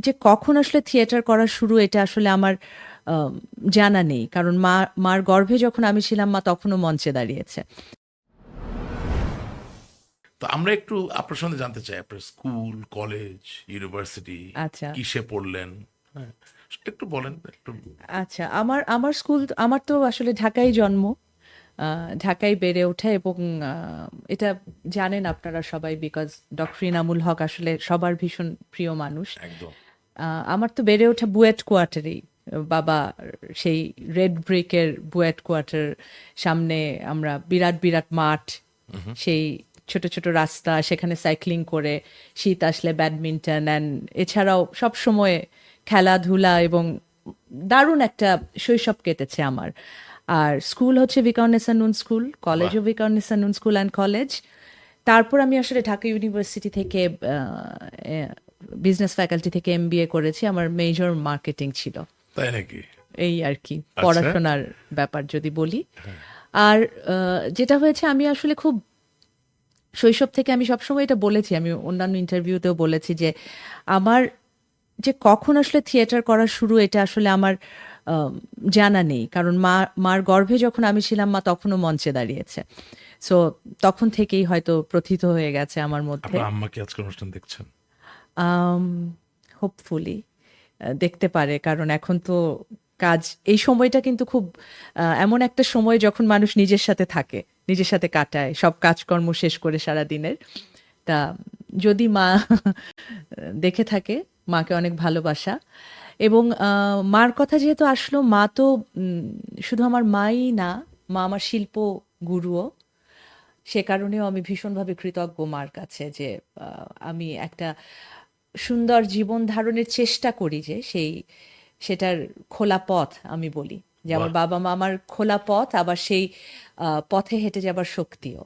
যে কখন আসলে থিয়েটার করা শুরু এটা আসলে আমার আম, জানা নেই। কারণ মা মার গর্ভে যখন আমি ছিলাম মা তখনও মঞ্চে দাঁড়িয়েছে। তো আমরা একটু আপনার সঙ্গে জানতে চাই আপনার স্কুল কলেজ ইউনিভার্সিটি আচ্ছা। কিসে পড়লেন? হ্যাঁ একটু বলেন একটু আচ্ছা আমার আমার স্কুল আমার তো আসলে ঢাকায় জন্ম ঢাকায় বেড়ে ওঠা এবং এটা জানেন আপনারা সবাই বিকজ ডক্টর ইনামুল হক আসলে সবার ভীষণ প্রিয় মানুষ। একদম। আমার তো বেড়ে ওঠা বুয়েট কোয়ার্টারেই। বাবা সেই রেড ব্রিকের বুয়েট কোয়ার্টার সামনে আমরা বিরাট বিরাট মাঠ সেই ছোট ছোট রাস্তা সেখানে সাইক্লিং করে শীত আসলে ব্যাডমিন্টন অ্যান্ড এছাড়াও সব সময় খেলাধুলা এবং দারুণ একটা শৈশব কেটেছে আমার। আর স্কুল হচ্ছে বিকাউনেসা নুন স্কুল কলেজও বিকাউনেসা নুন স্কুল অ্যান্ড কলেজ তারপর আমি আসলে ঢাকা ইউনিভার্সিটি থেকে বিজনেস ফ্যাকাল্টি থেকে এমবিএ করেছি আমার মেজর মার্কেটিং ছিল। তাই নাকি? এই আর কি পড়াশোনার ব্যাপার যদি বলি। আর যেটা হয়েছে আমি আসলে খুব শৈশব থেকে আমি সবসময় এটা বলেছি আমি অন্যান্য ইন্টারভিউতেও বলেছি যে আমার যে কখন আসলে থিয়েটার করা শুরু এটা আসলে আমার আম, জানা নেই। কারণ মা মার গর্ভে যখন আমি ছিলাম মা তখনও মঞ্চে দাঁড়িয়েছে। সো তখন থেকেই হয়তো প্রথিত হয়ে গেছে আমার মধ্যে। আম্মা কি আজকে অনুষ্ঠান দেখছেন? হোপফুলি দেখতে পারে। কারণ এখন তো কাজ, এই সময়টা কিন্তু খুব এমন একটা সময় যখন মানুষ নিজের সাথে থাকে, নিজের সাথে কাটায়, সব কাজকর্ম শেষ করে সারা দিনের তা যদি মা দেখে থাকে, মাকে অনেক ভালোবাসা। এবং মার কথা যেহেতু আসলো, মা তো শুধু আমার মাই না, মা আমার শিল্প গুরুও সে কারণেও আমি ভীষণভাবে কৃতজ্ঞ মার কাছে যে আহ, আমি একটা সুন্দর জীবন ধারণের চেষ্টা করি যে সেই সেটার খোলা পথ আমি বলি। যে আমার বাবা মা আমার খোলা পথ আবার সেই আহ, পথে হেঁটে যাবার শক্তিও।